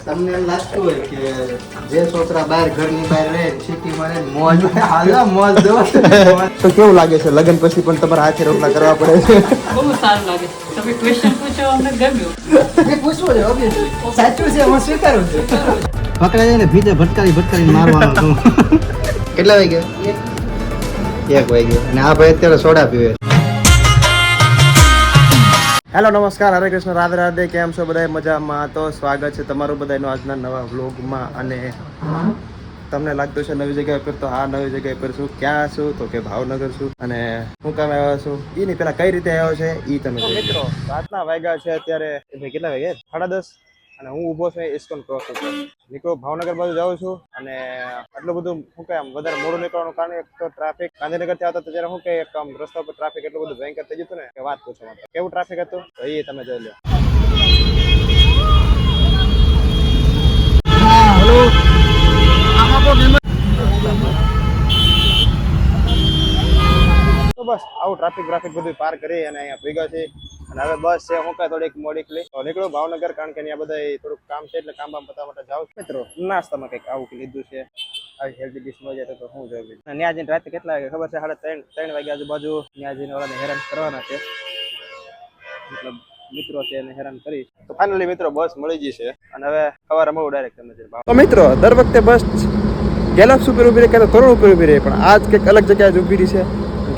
તમને એમ લાગતું હોય કે જે છોકરા બહાર ઘરની બહાર રહે સિટીમાં રહે મોજ હાલો મોજ દો. તો કેવું લાગે છે? લગન પછી પણ તમારા હાથે રોટલા કરવા પડે છે? બહુ સારું લાગે તમે ક્વેશ્ચન પૂછો અમને ગમ્યું. મેં પૂછવું છે ઓબ્વિયસલી સાચું છે હું સ્વીકારું છું. પકડાઈ જાય ને ભીતે ભટકારી ભટકારી મારવાનો તો કેટલા વાગ્યા? એક. વાગ્યો. અને આ ભાઈ અત્યારે સોડા પીવે હેલો, નમસ્કાર. હરે કૃષ્ણ. રાધે રાધે. કેમ છો બધા મજામાં? તો સ્વાગત છે તમારું બધાનું આજના નવા વ્લોગમાં. અને તમને લાગતું છે નવી જગ્યાએ પર. તો આ નવી જગ્યાએ પર છું. ક્યાં છું? તો કે ભાવનગર છું. અને હું કામ આવ્યો છું? એની પેલા કઈ રીતે આવ્યો છે? એ તમે મિત્રો, રાતના વાગ્યા છે અત્યારે કેટલા વાગ્યા? સાડા દસ? અને હું ઊભો છું ઇસ્કોન ક્રોસ ઉપર. નીકળો ભાવનગર બાજુ જાઉં છું અને આટલું બધું શું કે આમ વધારે મોડું નીકળવાનું કારણ એક તો ટ્રાફિક ગાંધીનગરથી આવતા તો જ્યારે શું કે એક આમ રસ્તા પર ટ્રાફિક એટલું બધું ભયંકર થઈ જતું ને કે વાત પૂછો માત્ર કેવું ટ્રાફિક હતું? તો એ તમે જોઈ લો. તો બસ આવું ટ્રાફિક ટ્રાફિક બધું પાર કરી અને અહીંયા ભેગા છે અને હવે બસ છે, હું કાંઈ થોડીક મોડી ખલી તો નીકળો ભાવનગર, કારણ કે અહીંયા બધા થોડુંક કામ છે એટલે કામ બામ પતાવવા માટે જાઉં મિત્રો, નાસ્તામાં કંઈક આવું લીધું છે. આવી હેલ્ધી ડીશ મળી જાય તો હું જોઈ ત્યાં જઈને રાતે કેટલા વાગે? ખબર છે, સાડા ત્રણ ત્રણ વાગ્યા આજુબાજુ ત્યાં જઈને ઓલાને હેરાન કરવાના છે. મતલબ મિત્રો છે એને હેરાન કરી. તો ફાઇનલી મિત્રો, બસ મળી ગઈ છે. અને હવે સવારે મળું ડાયરેક્ટ તમે તો મિત્રો, દર વખતે બસ ગેલેક્સ ઉપર ઊભી રહે કે કરોડ ઉપર ઊભી રહે, પણ આજ કંઈક અલગ જગ્યાએ જ ઊભી રહી છે.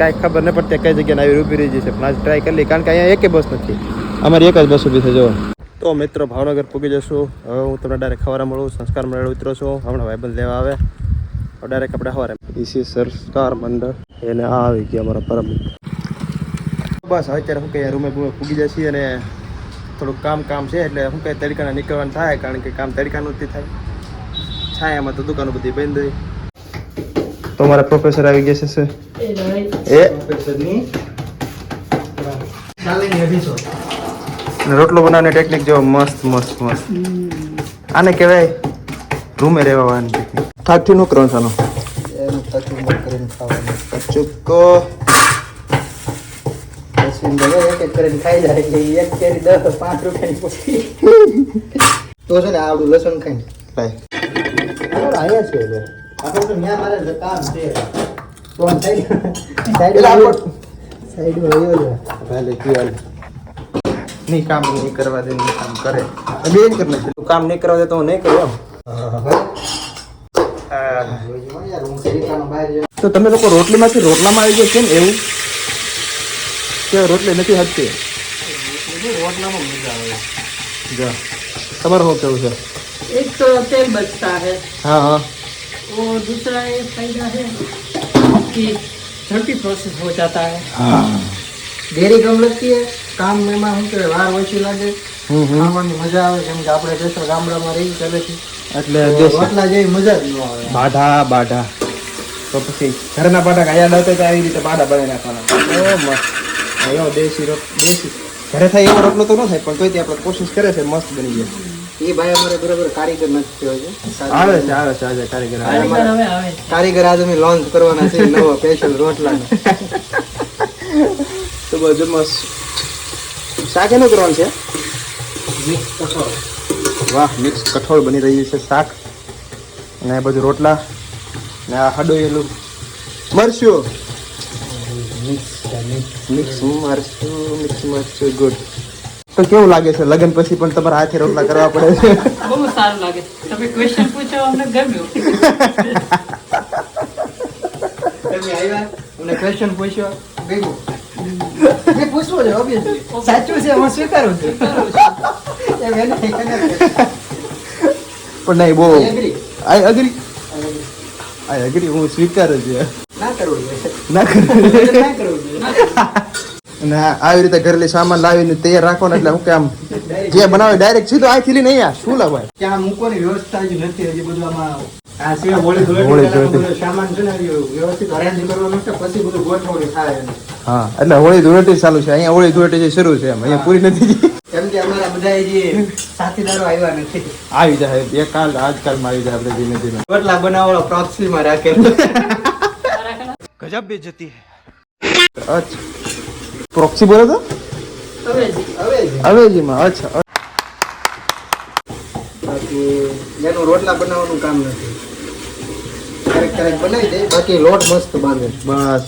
કાંઈ ખબર ન પડતી કઈ જગ્યાએ આવી ઊભી રહી છે. પણ આજ ટ્રાય કરી લઈ કારણ કે અહીંયા એકે બસ નથી. અમારી એક જ બસ ઊભી છે જો તો મિત્રો ભાવનગર પૂગી જશું. હવે હું તમને ડાયરેક્ટ ખવારે મળું સંસ્કાર મંડળ ઉતરો છું. હમણાં ભાઈબંધ લેવા આવે. ડાયરેક્ટ આપણે સવારે. ઈસી સંસ્કાર મંડળ. એને આ આવી ગયા અમારા પરમ બસ હવે અત્યારે શું કહે રૂમે બૂમે પૂગી જશે અને થોડુંક કામ કામ છે એટલે શું કહે તડકાના નીકળવાનું થાય કારણ કે કામ તડકાનું જ થાય. છાયામાં તો દુકાનો બધી બંધ હોય. તો મારા પ્રોફેસર આવી ગયા છે એ. રોટલો બનાવવાની ટેકનિક જો મસ્ત મસ્ત મસ્ત. આને કહેવાય રૂમે રહેવાની ટેકનિક થાકથી નું કરવાનું સાનો. એનું કરીને ખાવાનું ચૂકો તો છે ને આવડું લસણ ખાઈ અહીંયા છે કામ છે. કરવા દે તો નહીં કરું તો તમે લોકો રોટલીમાંથી રોટલામાં આવી ગયો કેમ એવું? કે રોટલી નથી હટતી? રોટલામાં મજા આવે. જો. તમારું શું કેવું છે? એક તો તેલ બચતા હે. હા હા. और दूसरा ये फायदा है कि झड़पी प्रोसेस हो जाता है દેરી કમ લગતી હે કામ એમાં શું કે વાર ઓછી લાગે હમ હમ ખાવાની મજા આવે કેમ કે આપણે દેશો ગામડામાં રહી પહેલેથી એટલે તો દેશી રોટલા જેવી મજા જ ન આવે બાઢા બાઢા તો પછી ઘરના બાઢા ગાયા લાવતા તો આવી રીતે બાઢા બનાવી નાખવાના ઓ મસ્ત એવો દેશી રોટ દેશી ઘરે થાય એવો રોટલો તો ન થાય પણ તોય તે આપણે કોશિશ કરે છે મસ્ત બની જાય એ ભાઈ અમારે બરાબર કારીગર નથી થયો છે. આવે છે આવે છે આજે કારીગર કારીગર આજે અમે લોન્ચ કરવાના છે નવો સ્પેશિયલ રોટલાનો. તો બધું મસ્ત. શાક એનું કરવાનું છે? મિક્સ કઠોળ. વાહ મિક્સ કઠોળ બની રહ્યું છે શાક. અને આ બધું રોટલા. ને આ હડોયેલું. મરચું. Mix mix. મિક્સ મરચું મિક્સ મરશું ગુડ. તો કેવું લાગે છે? લગ્ન પછી પણ તમારા હાથે રોટલા કરવા પડે છે? બહુ સારું લાગે તમે ક્વેશ્ચન પૂછો અમને ગમ્યું. તમે આવ્યા અમને ક્વેશ્ચન પૂછ્યો ગયું એ પૂછવું છે obviously. સાચું છે હું સ્વીકારું પણ નહીં બહુ. આઈ અગ્રી આઈ અગ્રી હું સ્વીકારું છું. ના કરવું ના કરવું ના કરવું અને આવી રીતે ઘરે સામાન લાવીને તૈયાર ને એટલે હું કે આમ જે બનાવે ડાયરેક્ટ સીધો આથી લઈને અહીંયા શું લાવાય ત્યાં મૂકવાની વ્યવસ્થા જ નથી હજી બધું આમાં આ સિવાય હોળી ધૂળેટી ધૂળેટી. સામાન છે ને વ્યવસ્થિત અરેન્જ કરવાનું છે પછી બધું ગોઠવણી થાય હા એટલે હોળી ધૂળેટી ચાલુ છે. અહીંયા હોળી ધૂળેટી જે શરૂ છે એમ. અહીંયા પૂરી નથી કેમ કે અમારા બધા જે સાથીદારો આવ્યા નથી. આવી જાય બે કાલ આજકાલમાં આવી જાય આપણે ધીમે ધીમે. બટલા બનાવવાનો પ્રોક્સીમાં રાખે. ગજબ બેજતી અચ્છા. પ્રોક્સી બોલે તો. અવેજીમાં અચ્છા એનું રોટલા બનાવવાનું કામ નથી. ક્યારેક ક્યારેક બનાવી દે બાકી લોટ મસ્ત બાંધે. બસ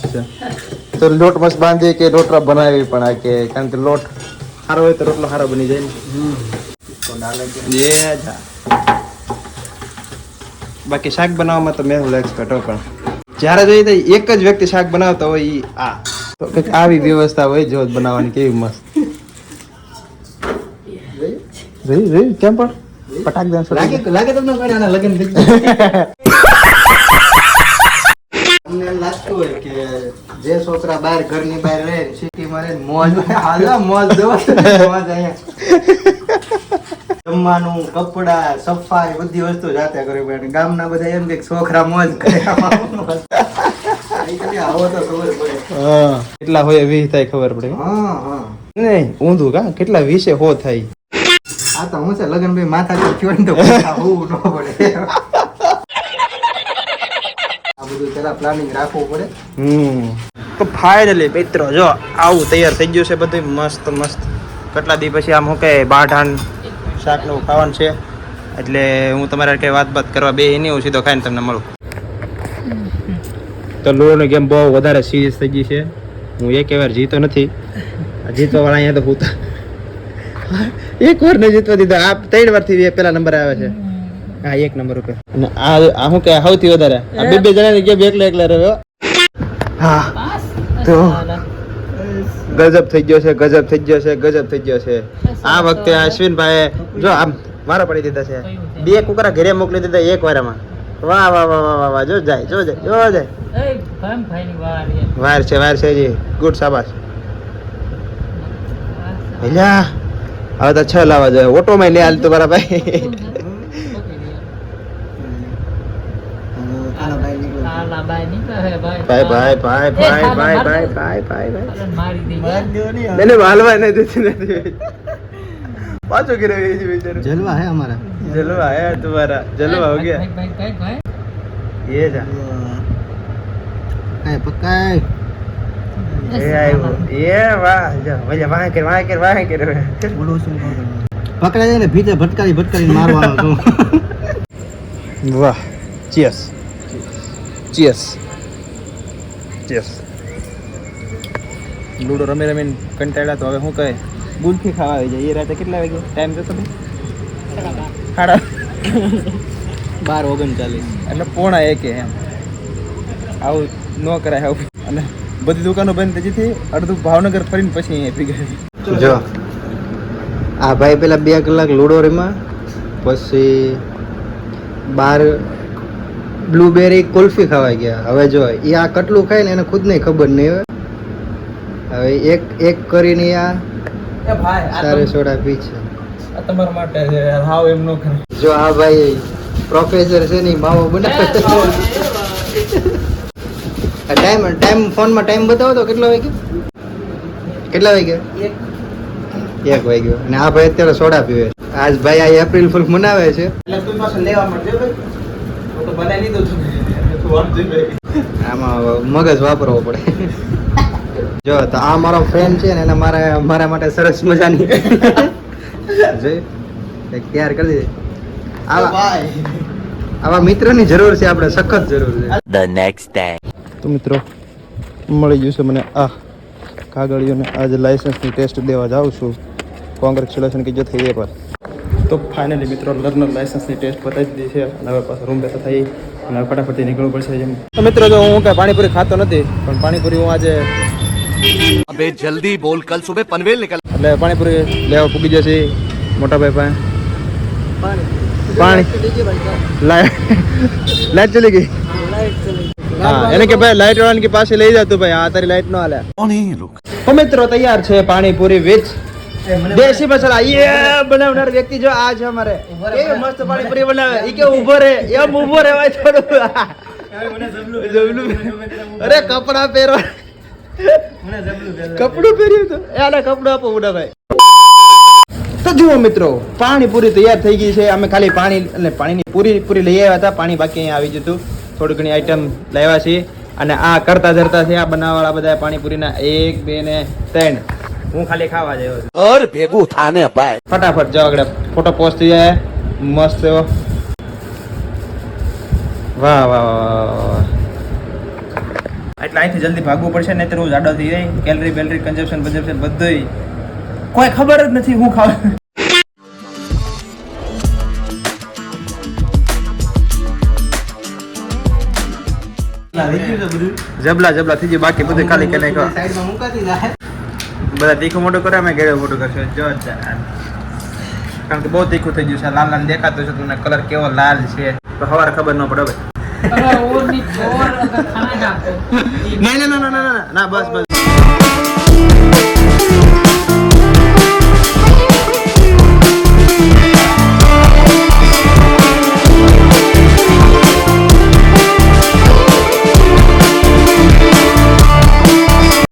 તો લોટ મસ્ત બાંધી કે રોટલા બનાવી પણ આ કે કારણ કે લોટ સારો હોય તો રોટલો સારો બની જાય હમ. ને બાકી શાક બનાવવામાં તો મેં એક્સપર્ટ હો પણ. જ્યારે જોઈએ તો એક જ વ્યક્તિ શાક બનાવતો હોય ઈ આ. તો કંઈક આવી વ્યવસ્થા હોય જો બનાવવાની કેવી મસ્ત. રહી રહી કેમ પણ? પટાક દે લાગે લાગે તમને ઘરે આના લગ્ન થઈ એમ લાગતું હોય કે જે છોકરા બહાર ઘરની બહાર રહે સિટીમાં રહે મોજ હાલો મોજ જો મોજ અહીંયા. જમવાનું કપડા સફાઈ બધી વસ્તુ જાતે કરવી પડે. ગામના બધા એમ કે છોકરા મોજ કરે. હા. કેટલા હોય વીસ થાય ખબર પડે. હા હા. નહીં ઊંધું કા? કેટલા વીસે હો થાય? આ તો હું છે લગન ભાઈ માથા થયો ને તો હોવું ન પડે. આ બધું પેલા પ્લાનિંગ રાખવું પડે. હમ. તો ફાઇનલી મિત્રો જો આવું તૈયાર થઈ ગયું છે બધું મસ્ત મસ્ત. કેટલા દી પછી આમ હું કે બાઢાન શાકનું ખાવાનું છે. એટલે હું તમારે કઈ વાત બાત કરવા બે નહીં હું સીધો ખાઈને તમને મળું. તો લોડોની ગેમ બહુ વધારે સિરિયસ થઈ ગઈ છે. હું એક વાર જીતો નથી. જીતવા વાળા અહીંયા તો હું તો એક વાર નહીં જીતવા દીધો. આ ત્રણ વારથી પેલા નંબર આવે છે. હા એક નંબર ઉપર. અને આ આ હું કે સૌથી વધારે. આ બે બે જણાની ગેમ એકલા એકલા રહ્યો હા. તો ગજબ થઈ ગયો છે, ગજબ થઈ ગયો છે, ગજબ થઈ ગયો છે. આ વખતે અશ્વિનભાઈ જો આમ મારા પડી દીધા છે. બે કુકરા ઘરે મોકલી દીધા એક વારમાં. વાહ વાહ વાહ વાહ વાહ જો જાય જો જાય જો જાય વાર છે. વાર છે જી ગુડ શાબાશ. ભલ્યા હવે તો છ લાવવા જોઈએ. ઓટોમાં લઈ હાલતો બરાબર ભાઈ. ભાઈ. ભાઈ ભાઈ ભાઈ ભાઈ ભાઈ ભાઈ ભાઈ ભાઈ ભાઈ ભાઈ ભાઈ. ભાઈ ભાઈ ભાઈ ભાઈ ભાઈ ભાઈ ભાઈ ભાઈ ભાઈ ભાઈ ભાઈ पाँचों गिरे हुए जी बेचारे જલવા હે અમારા जलवा है तुम्हारा जलवा हो गया ये जा કાંઈ પકાય ये आयो ये वाह जा भैया वहाँ कर वहाँ कर वहाँ कर પકડાય જાય ને ભીતે ભટકારી ભટકારી મારવાનો છું वाह चीयर्स चीयर्स ચીયર્સ લૂડો રમી રમીને કંટાળ્યા તો હવે શું કહે ગુલ્ફી ખાવા આવી જાય. એ રાતે કેટલા વાગે? ટાઈમ જતો સાડા બાર ઓગણચાલીસ. એટલે પોણા એકે એમ. આવું ન કરાય આવું. અને બધી દુકાનો બંધ થઈ અડધું ભાવનગર ફરીને પછી અહીંયા પી ગયા જો આ ભાઈ પેલા બે કલાક લૂડો રેમાં પછી બાર બ્લુબેરી કુલ્ફી ખાવા ગયા. હવે જો એ આ કટલું ખાય ને એને ખુદ નહીં ખબર નહીં હવે હવે એક એક કરીને આ એ ભાઈ સારે સોડા પી છે. આ તમારા માટે છે હાવ એમ નો કરે. જો આ ભાઈ પ્રોફેસર છે ને માવો બનાવે ટાઈમ ટાઈમ ફોનમાં ટાઈમ બતાવો તો કેટલો વાગ્યો? કેટલા વાગ્યો? એક. વાગ્યો. અને આ ભાઈ અત્યારે સોડા પીવે આજ ભાઈ આ એપ્રિલ ફૂલ મનાવે છે. એટલે તું પાછો લેવા મળજે ભાઈ. તો બનાવી લીધું છું. આમાં મગજ વાપરવો પડે. જો તો આ મારો ફ્રેન્ડ છે ને એને મારે મારા માટે સરસ મજાની જોઈ એક તૈયાર કરી દીધી. આવા આવા મિત્રની જરૂર છે આપણે સખત જરૂર છે. The next day. તો મિત્રો મળી ગયું છે મને આ કાગળિયોને આજે લાઇસન્સની ટેસ્ટ દેવા જાઉં છું. કોંગ્રેચ્યુલેશન કે જો થઈ એ પર તો ફાઇનલી મિત્રો લર્નર લાઇસન્સની ટેસ્ટ બતાવી દીધી છે અને હવે પાછા રૂમ બેઠા થઈ અને ફટાફટથી નીકળવું પડશે જેમ તો મિત્રો જો હું કાંઈ પાણીપુરી ખાતો નથી પણ પાણીપુરી હું આજે અબે જલ્દી બોલ કલ સુબહ પનવેલ નીકળ એટલે પાણીપુરી લેવા પૂકી જશે. મોટા ભાઈ પાસે. પાણી. લાઈટ લાઈટ ચલી ગઈ. એને કે ભાઈ લાઈટ વાળાની પાસે લઈ જતું ભાઈ આ તારી લાઈટ નો હાલે. કોણ એ લોકો મિત્રો તૈયાર છે પાણીપુરી વિથ દેશી મસાલા. એ બનાવનાર વ્યક્તિ જો આ છે અમારે. એ મસ્ત પાણીપુરી બનાવે. ઈ કે ઊભો રે એમ ઊભો રહેવાય થોડું. અરે કપડા પહેરવા. કપડું પહેર્યું તો? આના કપડું આપો ઉડાભાઈ તો જુઓ મિત્રો પાણી પૂરી તૈયાર થઈ ગઈ છે. અમે ખાલી પાણી અને પાણીની પૂરી પૂરી લઈ આવ્યા હતા. પાણી બાકી અહીંયા આવી જતું. થોડી ઘણી આઈટમ લાવ્યા છીએ. અને આ કરતા ધરતા છે આ બનાવવાળા બધા પાણીપુરીના એક બે ને ત્રણ. હું ખાલી ખાવા જયો અર ભેગું થાને ભાઈ. ફટાફટ જાઓ આગળ. ફોટો પોસ્ટ થઈ જાય. મસ્ત વાહ વાહ વાહ વાહ. એટલે અહીંથી જલ્દી ભાગવું પડશે ને હું જાડો થઈ જાય. કેલરી બેલરી કન્ઝપ્શન બન્ઝપ્શન બધું કોઈ ખબર જ નથી હું ખાવ જબલા જબલા થઈ ગયું બાકી બધું ખાલી કે જાય બધા તીખું મોટું કરે, અમે ગેડો મોટું કરશે. જોરદાર. કારણ કે બહુ તીખું થઈ ગયું છે, લાલ લાલ દેખાતું છે, તમને કલર કેવો લાલ છે. તો સવારે ખબર ન પડે ના ના ના ના ના બસ બસ.